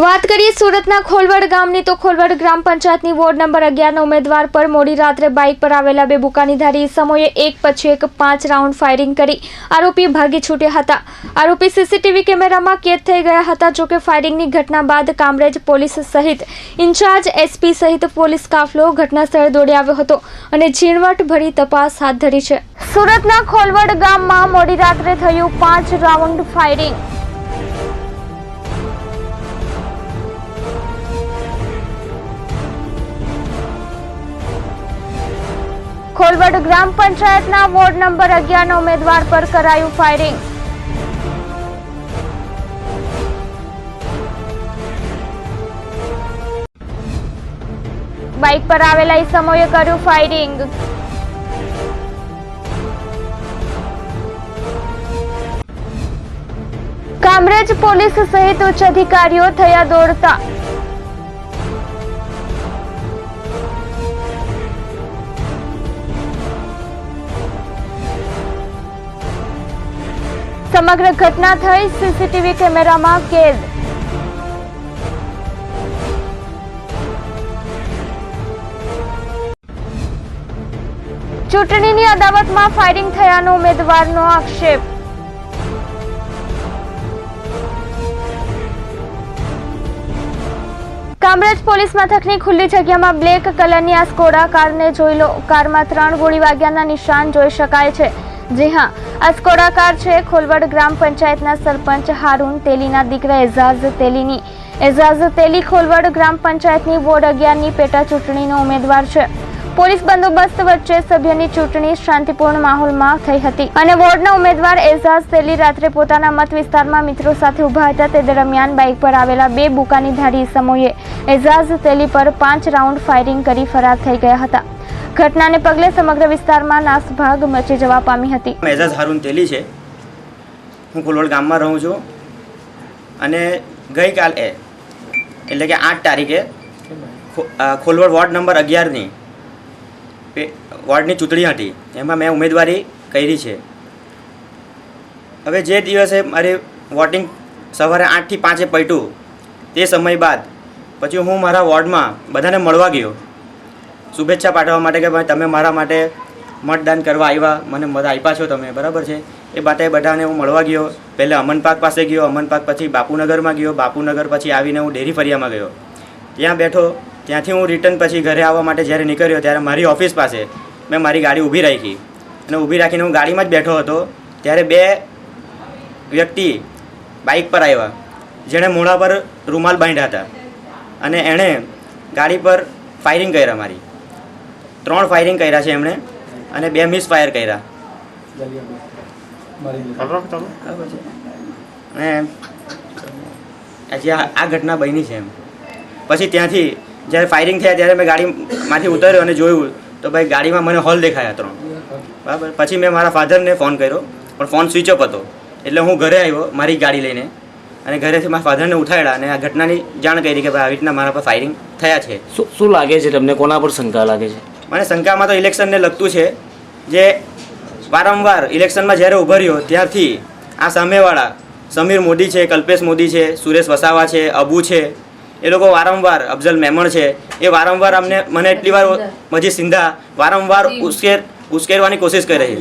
વાત કરીએ સુરતના ખોલવડ ગામની, તો ખોલવડ ગ્રામ પંચાયતની વોર્ડ નંબર અગિયારના ઉમેદવાર પર મોડી રાત્રે બાઇક પર આવેલા બે બુકાનીધારી સમયે એક પછી એક પાંચ રાઉન્ડ ફાયરિંગ કરી. આરોપી ભાગી છૂટ્યા હતા. આરોપી સીસીટીવી કેમેરામાં કેદ થઈ ગયા હતા જોકે ફાયરિંગની ઘટના બાદ કામરેજ પોલીસ સહિત ઇન્ચાર્જ એસપી સહિત પોલીસ કાફલો ઘટનાસ્થળે દોડી આવ્યો હતો અને ઝીણવટભરી તપાસ હાથ ધરી છે. સુરતના ખોલવડ ગામમાં મોડી રાત્રે થયું પાંચ રાઉન્ડ ફાયરિંગ. ખોલવડ ગ્રામ પંચાયતના વોર્ડ નંબર અગિયારના ઉમેદવાર પર કરાયું ફાયરિંગ. બાઇક પર આવેલા સમયે કર્યું ફાયરિંગ. કામરેજ પોલીસ સહિત ઉચ્ચ અધિકારીઓ થયા દોડતા. સમગ્ર ઘટના થઈ સીસીટીવી કેમેરામાં કેદ. ચૂંટણીની અદાવતમાં ફાયરિંગ થયાનો ઉમેદવારનો આક્ષેપ. કામરેજ પોલીસ મથકની ખુલ્લી જગ્યામાં બ્લેક કલરની આ સ્કોડા કારને જોઈ લો. કારમાં ત્રણ ગોળી વાગ્યાના નિશાન જોઈ શકાય છે. જી હા આ સ્કોડા છે. ખોલવડ ગ્રામ પંચાયતના સરપંચ હારૂન તેલીના દીકરા એઝાઝ તેલીની. એઝાઝ તેલી ખોલવડ ગ્રામ પંચાયતની વોર્ડ અગિયારની પેટા ચૂંટણીનો ઉમેદવાર છે. પોલીસ બંદોબસ્ત વચ્ચે સભ્યની ચૂંટણી શાંતિપૂર્ણ માહોલમાં થઈ હતી અને વોર્ડના ઉમેદવાર એઝાઝ તેલી રાત્રે પોતાના મત વિસ્તારમાં મિત્રો સાથે ઊભા હતા. તે દરમિયાન બાઇક પર આવેલા બે બુકાનીધારી સમૂહે એઝાઝ તેલી પર પાંચ રાઉન્ડ ફાયરિંગ કરી ફરાર થઈ ગયા હતા. ઘટનાને પગલે સમગ્ર વિસ્તારમાં નાસભાગ મચી જવા પામી હતી. મેજાજ હારૂન તેલી છે. હું કુલવડ ગામમાં રહું છું. અને ગઈકાલે એટલે કે આઠ તારીખે ખોલવડ વોર્ડ નંબર અગિયારની વોર્ડની ચૂંટણી હતી. એમાં મેં ઉમેદવારી કરી છે. હવે જે દિવસે મારી વોટિંગ સવારે આઠથી પાંચે પટ્યું તે સમય બાદ પછી હું મારા વોર્ડમાં બધાને મળવા ગયો. શુભેચ્છા પાઠવવા માટે કે ભાઈ તમે મારા માટે મતદાન કરવા આવ્યા. મને મત આપ્યા છો તમે, બરાબર છે? એ માટે બધાને હું મળવા ગયો. પહેલાં અમનપાક પાસે ગયો, અમનપાક પછી બાપુનગરમાં ગયો. બાપુનગર પછી આવીને હું ડેરી ફરિયામાં ગયો. ત્યાં બેઠો, ત્યાંથી હું રિટર્ન પછી ઘરે આવવા માટે જ્યારે નીકળ્યો ત્યારે મારી ઓફિસ પાસે મેં મારી ગાડી ઊભી રાખી. અને ઊભી રાખીને હું ગાડીમાં જ બેઠો હતો. ત્યારે બે વ્યક્તિ બાઇક પર આવ્યા, જેણે મોઢા પર રૂમાલ બાંધ્યા હતા. અને એણે ગાડી પર ફાયરિંગ કર્યા મારી. ત્રણ ફાયરિંગ કર્યા છે એમણે અને બે મિસ ફાયર કર્યા અને આજે આ આ ઘટના બની છે એમ. પછી ત્યાંથી જ્યારે ફાયરિંગ થયા ત્યારે મેં ગાડીમાંથી ઉતર્યો અને જોયું તો ભાઈ ગાડીમાં મને હોલ દેખાયા ત્રણ. બરાબર? પછી મેં મારા ફાધરને ફોન કર્યો પણ ફોન સ્વિચ ઓફ હતો. એટલે હું ઘરે આવ્યો મારી ગાડી લઈને. અને ઘરેથી મારા ફાધરને ઉઠાડ્યા અને આ ઘટનાની જાણ કરી કે ભાઈ આવી રીતના મારા પર ફાયરિંગ થયા છે. શું શું લાગે છે તમને? કોના પર શંકા લાગે છે? મને શંકામાં તો ઇલેક્શનને લગતું છે જે વારંવાર ઇલેક્શનમાં જ્યારે ઊભો રહ્યો ત્યારથી આ સામેવાળા સમીર મોદી છે કલ્પેશ મોદી છે સુરેશ વસાવા છે અબુ છે એ લોકો વારંવાર અફઝલ મેમણ છે એ વારંવાર અમને મને એટલી વાર મજી સિંધા વારંવાર ઉશ્કેર ઉશ્કેરવાની કોશિશ કરે છે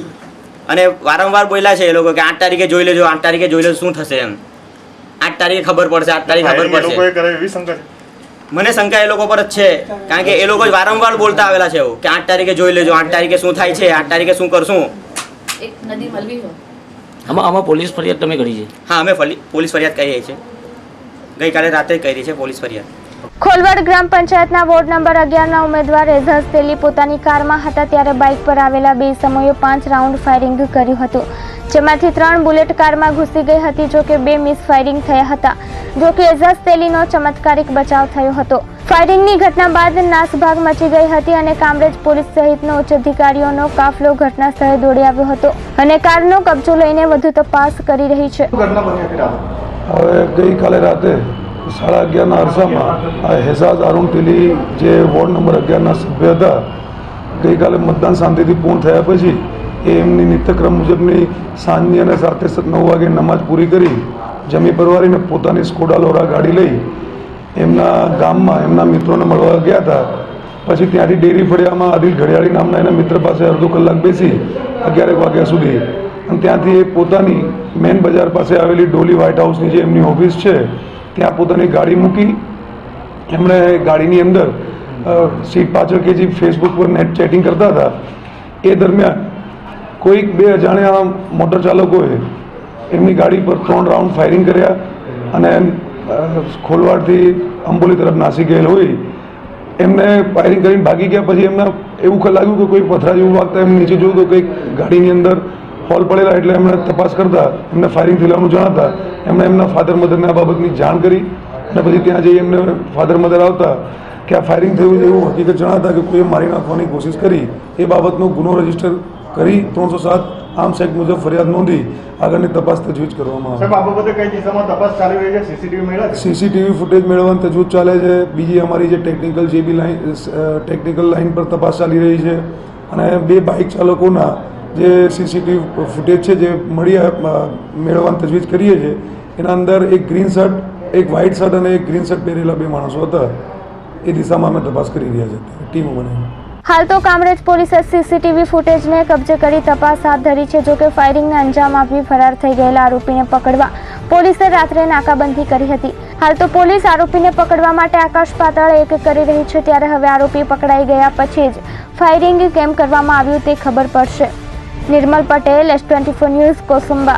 અને વારંવાર બોલ્યા છે એ લોકો કે આઠ તારીખે જોઈ લેજો આઠ તારીખે જોઈ લેજો શું થશે એમ. આઠ તારીખે ખબર પડશે આઠ તારીખે ખબર પડશે. મને શંકા એ લોકો પર જ છે. કારણ કે એ લોકો જ વારંવાર બોલતા આવેલા છે એવું. કે આઠ તારીખે જોઈ લેજો આઠ તારીખે શું થાય છે આઠ તારીખે શું કરશું. એક નદી આમાં આમાં પોલીસ ફરિયાદ તમે કરી છે? હા અમે ફલી- પોલીસ ફરિયાદ કરીએ છીએ ગઈકાલે રાતે કરી છે પોલીસ ફરિયાદ. ખોલવડ ગ્રામ પંચાયતના વોર્ડ નંબર અગિયારના ઉમેદવાર એઝાઝ તેલી પોતાની કારમાં હતા ત્યારે બાઇક પર આવેલા બે સમયે પાંચ રાઉન્ડ ફાયરિંગ કર્યું હતું. જેમાંથી ત્રણ બુલેટ કારમાં ઘૂસી ગઈ હતી જો કે બે મિસ ફાયરિંગ થયા હતા. જો કે એઝાઝ તેલીનો ચમત્કારિક બચાવ થયો હતો. ફાયરિંગની ઘટના બાદ નાસભાગ મચી ગઈ હતી અને કામરેજ પોલીસ સહિતનો ઉચ્ચ અધિકારીઓનો કાફલો ઘટના સ્થળે દોડી આવ્યો હતો અને કારનો કબજો લઈને વધુ તપાસ કરી રહી છે. હવે ગઈકાલે રાતે સાડા અગિયારના અરસામાં આ હેઝાઝ અરુણ ટીલી જે વોર્ડ નંબર અગિયારના સભ્ય હતા, ગઈકાલે મતદાન શાંતિથી પૂર્ણ થયા પછી એ એમની નિત્યક્રમ મુજબની સાંજની અને સાથે નવ વાગે નમાજ પૂરી કરી, જમી પરવારીને પોતાની સ્કોડા લોરા ગાડી લઈ એમના ગામમાં એમના મિત્રોને મળવા ગયા હતા. પછી ત્યાંથી ડેરી ફળિયામાં આદિલ ઘડિયાળી નામના એના મિત્ર પાસે અડધો કલાક બેસી અગિયારેક વાગ્યા સુધી અને ત્યાંથી એ પોતાની મેન બજાર પાસે આવેલી ડોલી વ્હાઇટ હાઉસની જે એમની ઓફિસ છે ત્યાં પોતાની ગાડી મૂકી એમણે ગાડીની અંદર સીટ પાછળ કે જે ફેસબુક પર નેટ ચેટિંગ કરતા હતા, એ દરમિયાન કોઈક બે અજાણ્યા મોટર ચાલકોએ એમની ગાડી પર ત્રણ રાઉન્ડ ફાયરિંગ કર્યા અને ખોલવાડથી અંબોલી તરફ નાસી ગયેલ હોય. એમને ફાયરિંગ કરીને ભાગી ગયા, પછી એમને એવું લાગ્યું કે કોઈ પથરા જેવું વાગતા, એમ નીચે જોયું તો કંઈક ગાડીની અંદર હોલ પડેલા એટલે એમણે તપાસ કરતા એમને ફાયરિંગ થયેલાનું જણાતા એમણે એમના ફાધર મધરને આ બાબતની જાણ કરી અને પછી ત્યાં જઈ એમને ફાધર મધર આવતા કે આ ફાયરિંગ થયું એવું હકીકત જણાતા કે કોઈએ મારી નાખવાની કોશિશ કરી. એ બાબતનો ગુનો રજિસ્ટર કરી ત્રણસો સાત આમ સેક્ટ મુજબ ફરિયાદ નોંધી આગળની તપાસ તજવીજ કરવામાં આવે. કઈ સીસીટીવી ફૂટેજ મેળવવાની તજવીજ ચાલે છે. બીજી અમારી જે ટેકનિકલ જે બી લાઇન ટેકનિકલ લાઇન પર તપાસ ચાલી રહી છે. અને બે બાઇક ચાલકોના જે સીસીટીવી ફૂટેજ છે જે મળી મેળવવાની તજવીજ કરીએ છીએ, એના અંદર એક ગ્રીન શર્ટ એક વ્હાઇટ શર્ટ અને એક ગ્રીન શર્ટ પહેરેલા બે માણસો હતા. એ દિશામાં અમે તપાસ કરી રહ્યા છીએ. ટીમો બનાવીને હાલ તો કામરેજ પોલીસે સીસીટીવી ફૂટેજને કબજે કરી તપાસ હાથ ધરી છે. જોકે ફાયરિંગને અંજામ આપી ફરાર થઈ ગયેલા આરોપીને પકડવા પોલીસે રાત્રે નાકાબંધી કરી હતી. હાલ તો પોલીસ આરોપીને પકડવા માટે આકાશ પાતાળ એક કરી રહી છે. ત્યારે હવે આરોપી પકડાઈ ગયા પછી જ ફાયરિંગ કેમ કરવામાં આવ્યું તે ખબર પડશે. Nirmal Patel S twenty four news Kosamba.